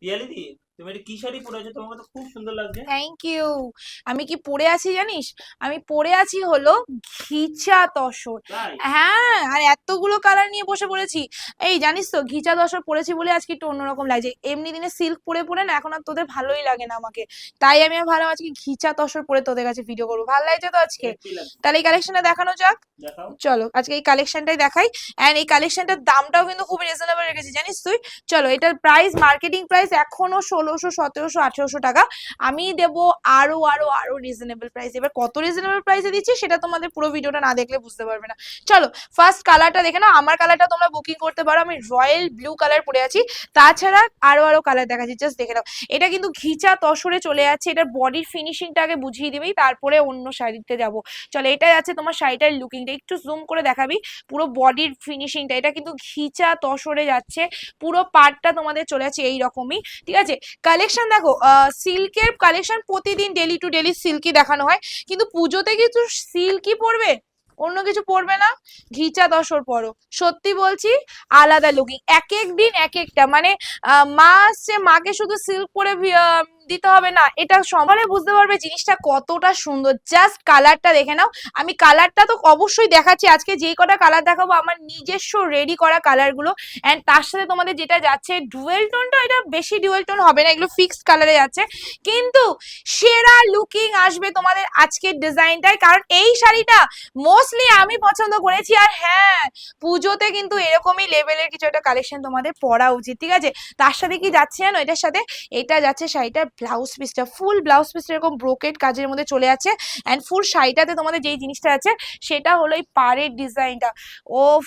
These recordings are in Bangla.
E ele তুমি এটা কি শাড়ি পরে আছো তোমাকে তো খুব সুন্দর লাগছে। থ্যাংক ইউ আমি কি পরে আছি জানিস? আমি পরে আছি হলো ঘিচা তসর তাই? হ্যাঁ আর এতগুলো কালার নিয়ে বসে পড়েছি। এই জানিস তো ঘিচা তসর পরেছি বলে আজকে একটু অন্যরকম লাগছে। এমনি দিনে সিল্ক পরে পরে না এখন আর তোদের ভালোই লাগে না আমাকে। তাই আমি আর ভালো আজকে ঘিচা তসর পরে তোদের কাছে ভিডিও করব। ভালো লাগছে তো আজকে? তাহলে এই কালেকশনটা দেখানো যাক। চলো আজকে এই কালেকশনটাই দেখাই। এন্ড এই কালেকশনটার দামটাও কিন্তু খুব রিজনেবল রেখেছি। জানিস তুই? চলো এটার প্রাইস মার্কেটিং প্রাইস এখনও ষোলোশো, সতেরোশো, আঠেরোশো টাকা। আমি দেব আরও আরও আরও রিজনেবল প্রাইস এবার কত রিজনেবল প্রাইসে দিচ্ছি সেটা তোমাদের পুরো ভিডিওটা না দেখলে বুঝতে পারবে না। চলো ফার্স্ট কালারটা দেখে নাও। আমার কালারটা তোমরা বুকিং করতে পারো। আমি রয়্যাল ব্লু কালার পরে আছি। তাছাড়া আরও আরও কালার দেখাচ্ছি। জাস্ট দেখে নাও। এটা কিন্তু ঘিচা তসরে চলে যাচ্ছে। এটার বডির ফিনিশিংটা আগে বুঝিয়ে দিবেই তারপরে অন্য শাড়িতে যাব। চলো, এটা আছে তোমার শাড়িটার লুকিংটা একটু জুম করে দেখাবি। পুরো বডির ফিনিশিংটা এটা কিন্তু ঘিচা তসরে যাচ্ছে। পুরো পার্টটা তোমাদের চলে যাচ্ছে এই রকমই ঠিক আছে? কালেকশন দেখো সিল্কের কালেকশন প্রতিদিন ডেলি টু ডেলি সিল্কি দেখানো হয়। কিন্তু পুজোতে কিছু সিল্কি পরবে, অন্য কিছু পরবে না। ঘিচা দশর পরো। সত্যি বলছি, আলাদা লুকিং এক এক দিন এক একটা। মানে মা আসছে, মাকে শুধু সিল্ক পরে দিতে হবে না। এটা সবাই বুঝতে পারবে জিনিসটা কতটা সুন্দর। জাস্ট কালারটা দেখে নাও। আমি কালারটা তো অবশ্যই দেখাচ্ছি। আজকে যেই কটা কালার দেখাবো, আমার নিজস্ব রেডি করা কালারগুলো অ্যান্ড তার সাথে তোমাদের যেটা যাচ্ছে ডুয়েল টোনটা এটা বেশি ডুয়েল টোন হবে না, এগুলো ফিক্সড কালারে যাচ্ছে। কিন্তু সেরা লুকিং আসবে তোমাদের আজকের ডিজাইনটায় কারণ এই শাড়িটা মোস্টলি আমি পছন্দ করেছি। আর হ্যাঁ পুজোতে কিন্তু এরকমই লেভেলের কিছু একটা কালেকশন তোমাদের পরা উচিত, ঠিক আছে? তার সাথে কি যাচ্ছে জানো? এটার সাথে, এটা যাচ্ছে শাড়িটার ব্লাউজ পিসটা ফুল ব্লাউজ পিসটা এরকম ব্রোকেট কাজের মধ্যে চলে যাচ্ছে অ্যান্ড ফুল শাড়িটাতে তোমাদের যেই জিনিসটা আছে সেটা হলো এই পাড়ের ডিজাইনটা ওফ,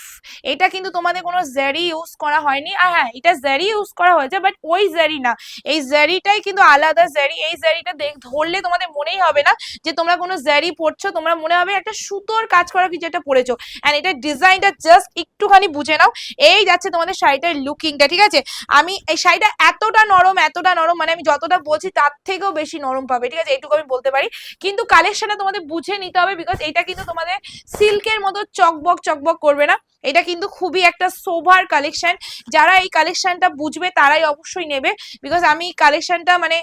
এটা কিন্তু তোমাদের কোনো জারি ইউজ করা হয়নি। আর হ্যাঁ এটা জারি ইউজ করা হয়েছে বাট ওই জারি না। এই জারিটাই কিন্তু আলাদা জারি এই জারিটা দেখ, ধরলে তোমাদের মনেই হবে না যে তোমরা কোনো জারি পরছো, তোমরা মনে হবে একটা সুতোর কাজ করা কিছু একটা পরেছো। অ্যান্ড এটা ডিজাইনটা জাস্ট একটুখানি বুঝে নাও। এই যাচ্ছে তোমাদের শাড়িটার লুকিংটা ঠিক আছে? আমি, এই শাড়িটা এতটা নরম এতটা নরম মানে আমি যতটা বলছি তার থেকেও বেশি নরম পাবে, ঠিক আছে? এইটুকু আমি বলতে পারি। কিন্তু কালেকশনটা তোমাদের বুঝে নিতে হবে বিকজ এটা কিন্তু তোমাদের সিল্কের মতো চকবক চকবক করবে না। এটা কিন্তু খুবই একটা সোভার কালেকশন যারা এই কালেকশনটা বুঝবে, তারাই অবশ্যই নেবে বিকজ আমি কালেকশনটা মানে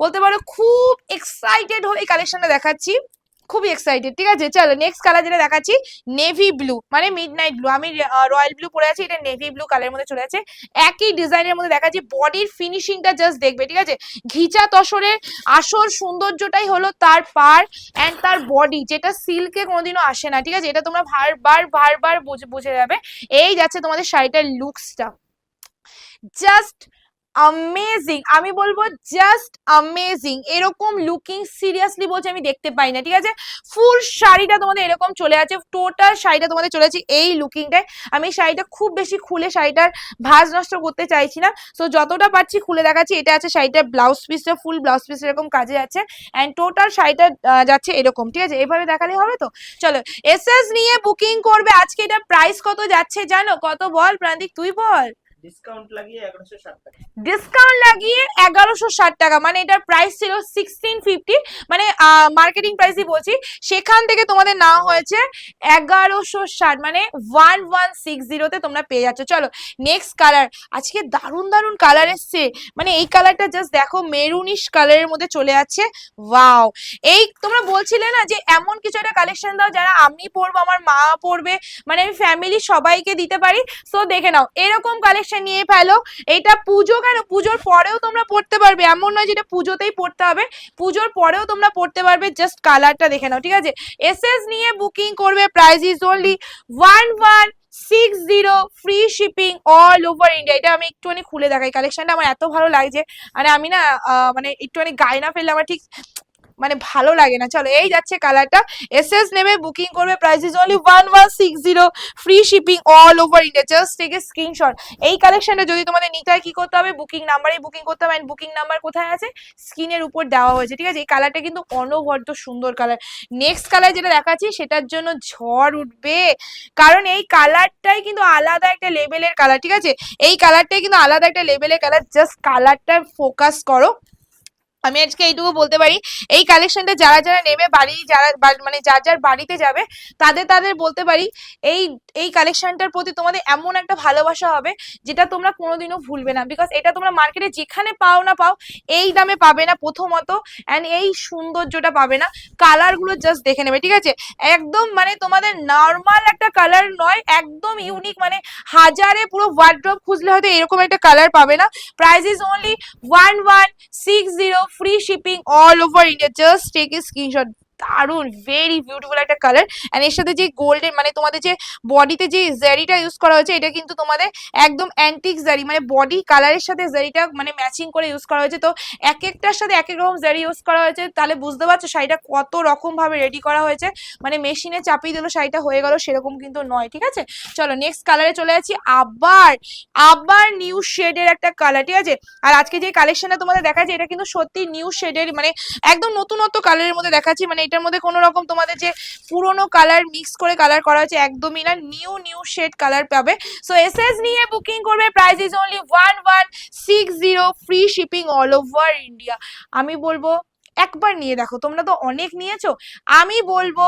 বলতে পারো, খুব এক্সাইটেড হয়ে এই কালেকশনটা দেখাচ্ছি। খুবই এক্সাইটেড ঠিক আছে? চলো নেক্সট কালার যেটা দেখাচ্ছি নেভি ব্লু মানে মিড নাইট ব্লু আমি রয়্যাল ব্লু পরে আছি, এটা নেভি ব্লু কালারের মধ্যে চলে আছে একই ডিজাইনের মধ্যে দেখাচ্ছি বডির ফিনিশিংটা জাস্ট দেখবে, ঠিক আছে? ঘিচা তসরের আসল সৌন্দর্যটাই হলো তার পার অ্যান্ড তার বডি যেটা সিল্কে কোনোদিনও আসে না, ঠিক আছে? এটা তোমরা বারবার বারবার বুঝে বুঝে যাবে। এই যাচ্ছে তোমাদের শাড়িটার লুকসটা জাস্ট অ্যামেজিং আমি বলব জাস্ট অ্যামেজিং এরকম লুকিং সিরিয়াসলি বলছি আমি দেখতে পাই না, ঠিক আছে? ফুল শাড়িটা তোমাদের এরকম চলে আছে টোটাল শাড়িটা তোমাদের চলে আছে এই লুকিংটায় আমি শাড়িটা খুব বেশি খুলে শাড়িটার ভাঁজ নষ্ট করতে চাইছি না। সো যতটা পারছি খুলে দেখাচ্ছি, এটা আছে শাড়িটার ব্লাউজ পিসটা ফুল ব্লাউজ পিস এরকম কাজে যাচ্ছে অ্যান্ড টোটাল শাড়িটা যাচ্ছে এরকম, ঠিক আছে? এভাবে দেখালে হবে তো? চলো এসএস নিয়ে বুকিং করবে। আজকে এটা প্রাইস কত যাচ্ছে জানো? কত বল প্রান্তিক, তুই বল। ডিসকাউন্ট লাগিয়ে এগারোশো ষাট টাকা। ডিসকাউন্ট লাগিয়ে এগারোশো ষাট টাকা মানে এটার প্রাইস ছিল সিক্সটিন ফিফটি মানে মার্কেটিং প্রাইসই বলছি। সেখান থেকে তোমাদের নেওয়া হয়েছে এগারোশো ষাট মানে ওয়ান ওয়ান সিক্স জিরোতে তোমরা পেয়ে যাচ্ছ। চলো নেক্সট কালার আজকে দারুণ দারুণ কালার এসছে। মানে এই কালারটা জাস্ট দেখো মেরুনিশ কালারের মধ্যে চলে যাচ্ছে। ওয়াও এই তোমরা বলছিলে না যে এমন কিছু একটা কালেকশন দাও যারা আমি পরবো, আমার মা পরবে মানে আমি ফ্যামিলি সবাইকে দিতে পারি। সো দেখে নাও, এরকম কালেকশন নিয়ে ফেলো। এটা পুজো কেন পুজোর পরেও তোমরা পড়তে পারবে। এমন নয় যেটা পুজোতেই পড়তে হবে। পুজোর পরেও তোমরা পড়তে পারবে জাস্ট কালারটা দেখে নাও, ঠিক আছে? এসএস নিয়ে বুকিং করবে price is only one one six zero free shipping all over India এটা আমি একটুখানি খুলে দেখাই। কালেকশনটা আমার এত ভালো লাগছে। মানে আমি না মানে একটুখানি গায়ে না ফেললে আমার ঠিক মানে ভালো লাগে না। চলো, এই যাচ্ছে কালারটা এসএস নেবে বুকিং করবে। Price is only one one six zero free shipping all over India just a screenshot এই কালেকশনটা যদি তোমাদের নিতে হয়, কি করতে হবে? বুকিং নাম্বারেই বুকিং করতে হবে। অ্যান্ড বুকিং নাম্বার কোথায় আছে? স্ক্রিনের উপর দেওয়া হয়েছে। ঠিক আছে? এই কালারটা কিন্তু অনবদ্য সুন্দর কালার নেক্সট কালার যেটা দেখাচ্ছি, সেটার জন্য ঝড় উঠবে। কারণ এই কালারটাই কিন্তু আলাদা একটা লেভেলের কালার ঠিক আছে? এই কালারটাই কিন্তু আলাদা একটা লেভেলের কালার জাস্ট কালারটা ফোকাস করো। আমি আজকে এইটুকু বলতে পারি, এই কালেকশনটা যারা যারা নেবে বাড়ি, যারা মানে যার যার বাড়িতে যাবে, তাদের তাদের বলতে পারি, এই এই কালেকশনটার প্রতি তোমাদের এমন একটা ভালোবাসা হবে, যেটা তোমরা কোনোদিনও ভুলবে না। বিকজ এটা তোমরা মার্কেটে যেখানে পাও না পাও, এই দামে পাবে না প্রথমত অ্যান্ড এই সৌন্দর্যটা পাবে না। কালারগুলো জাস্ট দেখে নেবে, ঠিক আছে? একদম মানে তোমাদের নর্মাল একটা কালার নয়, একদম ইউনিক মানে হাজারে পুরো ওয়ার্ড্রপ খুঁজলে হয়তো এরকম একটা কালার পাবে না। Price is only one one six zero free shipping all over India. Just take a screenshot. দারুণ ভেরি বিউটিফুল একটা কালার অ্যান্ড এর সাথে যে গোল্ডেন মানে তোমাদের যে বডিতে যে জারিটা ইউজ করা হয়েছে, এটা কিন্তু তোমাদের একদম অ্যান্টিক জারি মানে বডি কালারের সাথে জারিটা মানে ম্যাচিং করে ইউজ করা হয়েছে। তো এক একটার সাথে এক এক রকম জারি ইউজ করা হয়েছে। তাহলে বুঝতে পারছ শাড়িটা কত রকম ভাবে রেডি করা হয়েছে। মানে মেশিনে চাপিয়ে দিল, শাড়িটা হয়ে গেল, সেরকম কিন্তু নয়, ঠিক আছে? চলো নেক্সট কালারে চলে যাচ্ছি। আবার আবার নিউ শেডের একটা কালার ঠিক আছে? আর আজকে যে কালেকশনটা তোমাদের দেখাচ্ছি, এটা কিন্তু সত্যি নিউ শেডের মানে একদম নতুনত্ব কালারের মধ্যে দেখাচ্ছি। মানে এটার মধ্যে কোনো রকম তোমাদের যে পুরোনো কালার মিক্স করে কালার করা হয়েছে একদমই না নিউ নিউ শেড কালার পাবে। সো এসএস নিয়ে বুকিং করবে price is only one one six zero free shipping all over India আমি বলব একবার নিয়ে দেখো, তোমরা তো অনেক নিয়েছো। আমি বলব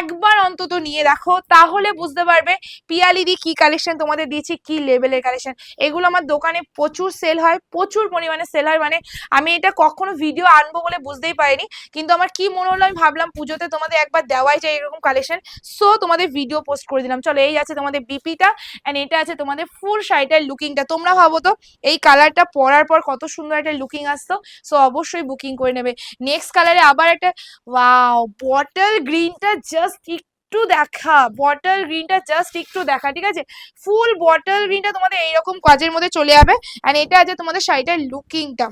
একবার অন্তত নিয়ে দেখো, তাহলে বুঝতে পারবে পিয়ালিদি কি কালেকশন তোমাদের দিয়েছি, কি লেভেলের কালেকশন এগুলো আমার দোকানে প্রচুর সেল হয়, প্রচুর পরিমাণে সেল হয়। মানে আমি এটা কখনো ভিডিও আনব বলে বুঝতেই পারিনি, কিন্তু আমার কি মনে হলো আমি ভাবলাম পুজোতে তোমাদের একবার দেওয়াই যায় এরকম কালেকশন সো তোমাদের ভিডিও পোস্ট করে দিলাম। চলো, এই আছে তোমাদের বিপিটা অ্যান্ড এটা আছে তোমাদের ফুল শাড়িটার লুকিংটা তোমরা ভাবো তো, এই কালারটা পরার পর কত সুন্দর একটা লুকিং আসতো। সো অবশ্যই বুকিং করে নেবে। নেক্সট কালারে আবার একটা ওয়াও বটল গ্রিনটা জাস্ট একটু দেখা বটল গ্রিনটা জাস্ট একটু দেখা, ঠিক আছে? ফুল বটল গ্রিনটা তোমাদের এইরকম কাজের মধ্যে চলে যাবে অ্যান্ড এটা আছে তোমাদের শাড়িটার লুকিংটা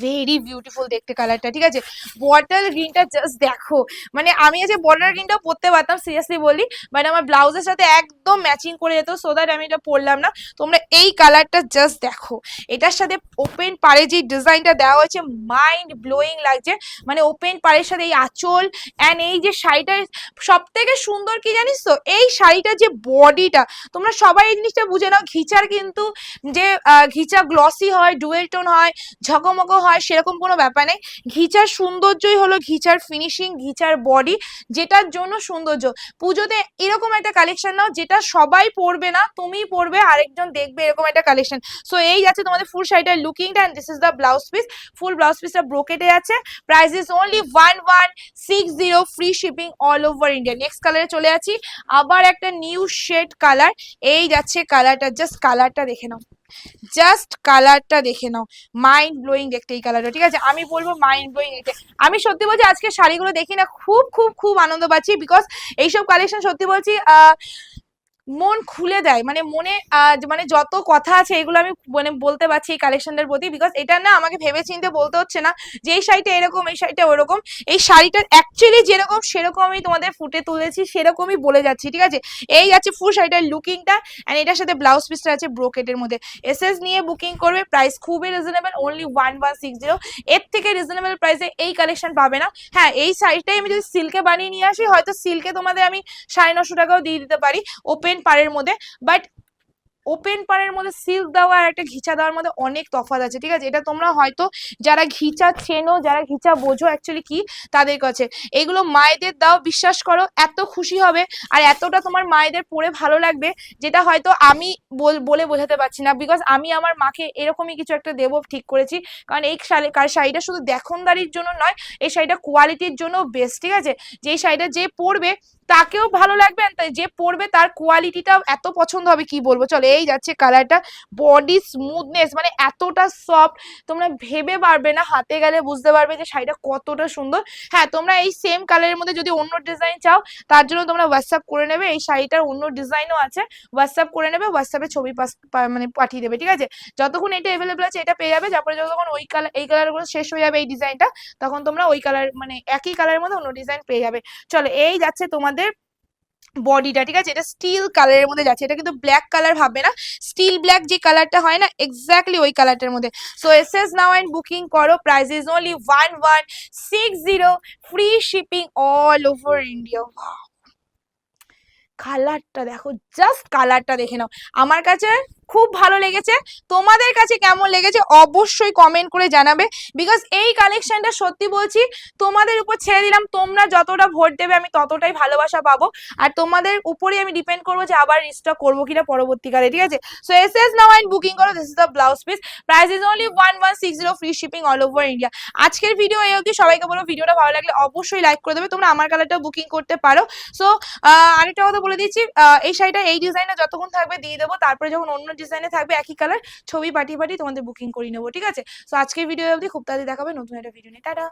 ভেরি বিউটিফুল দেখতে কালারটা ঠিক আছে? বটল গ্রিনটা জাস্ট দেখো। মানে আমি যে বটল গ্রিনটাও পরতে পারতাম সিরিয়াসলি বলি বাট আমার ব্লাউজের সাথে একদম ম্যাচিং করে যেত সো দ্যাট আমি এটা পরলাম না। তোমরা এই কালারটা জাস্ট দেখো। এটার সাথে ওপেন পাড়ে যে ডিজাইনটা দেওয়া হয়েছে মাইন্ড ব্লোয়িং লাগছে। মানে ওপেন পাড়ের সাথে এই আঁচল অ্যান্ড এই যে শাড়িটার সব থেকে সুন্দর কি জানিস তো? এই শাড়িটার যে বডিটা তোমরা সবাই এই জিনিসটা বুঝে নাও। ঘিচার কিন্তু যে ঘিচা গ্লসি হয় ডুয়েল টোন হয়, ঝকমক হয় সেরকম কোনো ব্যাপার নেই। ঘিচার সৌন্দর্যই হলো ঘিচার ফিনিশিং ঘিচার বডি যেটার জন্য সৌন্দর্য। পুজোতে এরকম একটা কালেকশন নাও যেটা সবাই পরবে না তুমি পরবে, আরেকজন দেখবে এরকম একটা কালেকশন সো এই যাচ্ছে তোমাদের ফুল শাড়িটার লুকিংটা and this is the blouse piece full blouse পিসটা ব্রোকেটে আছে। Price is only one one six zero free shipping all over India next কালারে চলে আছি। আবার একটা নিউ শেড কালার এই যাচ্ছে কালারটা জাস্ট কালারটা দেখে নাও। জাস্ট কালারটা দেখে নাও। মাইন্ড ব্লোয়িং দেখতে এই কালারটা ঠিক আছে? আমি বলব মাইন্ড ব্লোয়িং দেখতে আমি সত্যি বলছি আজকে শাড়িগুলো দেখি না খুব খুব খুব আনন্দ পাচ্ছি বিকজ এইসব কালেকশন সত্যি বলছি মন খুলে দেয়। মানে মনে মানে যত কথা আছে এগুলো আমি মানে বলতে পারছি এই কালেকশনটার প্রতি বিকজ এটা না আমাকে ভেবে চিন্তে বলতে হচ্ছে না যে এই শাড়িটা এরকম, এই শাড়িটা ওরকম, এই শাড়িটার অ্যাকচুয়ালি যেরকম সেরকমই তোমাদের ফুটে তুলেছি, সেরকমই বলে যাচ্ছি, ঠিক আছে? এই আছে ফুল শাড়িটার লুকিংটা অ্যান্ড এটার সাথে ব্লাউজ পিসটা আছে ব্রোকেটের মধ্যে। এসএস নিয়ে বুকিং করবে প্রাইস খুবই reasonable only one one six zero এর থেকে রিজনেবল প্রাইসে এই কালেকশন পাবে না। হ্যাঁ এই শাড়িটাই আমি যদি সিল্কে বানিয়ে নিয়ে আসি, হয়তো সিল্কে তোমাদের আমি সাড়ে নশো টাকাও দিয়ে দিতে পারি। ওপেন পাড়ের মধ্যে বাট ওপেন পারের মধ্যে সিল্ক দেওয়া আর একটা ঘিচা দেওয়ার মধ্যে অনেক তফাৎ আছে, ঠিক আছে? এটা তোমরা হয়তো যারা ঘিচা চেনো, যারা ঘিচা বোঝো অ্যাকচুয়ালি কি? তাদের কাছে। এগুলো মায়েদের দাও, বিশ্বাস করো, এত খুশি হবে আর এতটা তোমার মায়েদের পরে ভালো লাগবে, যেটা হয়তো আমি বল- বোঝাতে পারছি না বিকজ আমি আমার মাকে এরকমই কিছু একটা দেবো ঠিক করেছি, কারণ এই শাড়ি কার শাড়িটা শুধু দেখনদারির জন্য নয়, এই শাড়িটা কোয়ালিটির জন্য বেস্ট ঠিক আছে? যে শাড়িটা যে পরবে তাকেও ভালো লাগবে যে পরবে তার কোয়ালিটিটাও এত পছন্দ হবে, কি বলব? চলো, এই যাচ্ছে কালারটা বডি স্মুথনেস মানে এতটা সফট তোমরা ভেবে পারবে না, হাতে গেলে বুঝতে পারবে যে শাড়িটা কতটা সুন্দর। হ্যাঁ তোমরা এই সেম কালারের মধ্যে যদি অন্য ডিজাইন চাও, তার জন্য তোমরা হোয়াটসঅ্যাপ করে নেবে, এই শাড়িটার অন্য ডিজাইনও আছে। হোয়াটসঅ্যাপ করে নেবে হোয়াটসঅ্যাপে ছবি মানে পাঠিয়ে দেবে, ঠিক আছে? যতক্ষণ এটা অ্যাভেলেবল আছে, এটা পেয়ে যাবে, তারপরে যতক্ষণ ওই কালার এই কালারগুলো শেষ হয়ে যাবে এই ডিজাইনটা তখন তোমরা ওই কালার মানে একই কালারের মধ্যে অন্য ডিজাইন পেয়ে যাবে। চলো, এই যাচ্ছে তোমাদের বডিটা ঠিক আছে? এটা স্টিল কালারের মধ্যে যাচ্ছে। এটা কিন্তু ব্ল্যাক কালার ভাববে না। স্টিল ব্ল্যাক যে কালারটা হয় না এক্স্যাক্টলি ওই কালারটার মধ্যে। সো এস এস নাও অ্যান্ড বুকিং করো price is only one one six zero free shipping all over India কালারটা দেখো জাস্ট কালারটা দেখে নাও। আমার কাছে খুব ভালো লেগেছে। তোমাদের কাছে কেমন লেগেছে অবশ্যই কমেন্ট করে জানাবে। বিকজ এই কালেকশনটা সত্যি বলছি, তোমাদের উপর ছেড়ে দিলাম। তোমরা যতটা ভোট দেবে আমি ততটাই ভালোবাসা পাবো। আর তোমাদের উপরেই আমি ডিপেন্ড করব যে আবার রিস্টক করব কিনা পরবর্তীকালে, ঠিক আছে? সো এস এস নাও অ্যান্ড বুকিং করো this is the blouse piece price is only one one six zero free shipping all over India আজকের ভিডিও এই অবধি, সবাইকে বলো ভিডিওটা ভালো লাগলে অবশ্যই লাইক করে দেবে। তোমরা আমার কালারটা বুকিং করতে পারো। সো আরেকটা কথা বলে দিচ্ছি এই শাড়িটা, এই ডিজাইনটা যতক্ষণ থাকবে দিয়ে দেবো। তারপরে যখন অন্য ডিজাইনে থাকবে, একই কালার ছবি পাঠিয়ে পাঠিয়ে তোমাদের বুকিং করে নেব, ঠিক আছে? সো আজকের ভিডিও অবধি খুব তাড়াতাড়ি দেখাবে, নতুন একটা ভিডিও নিয়ে। টাটা!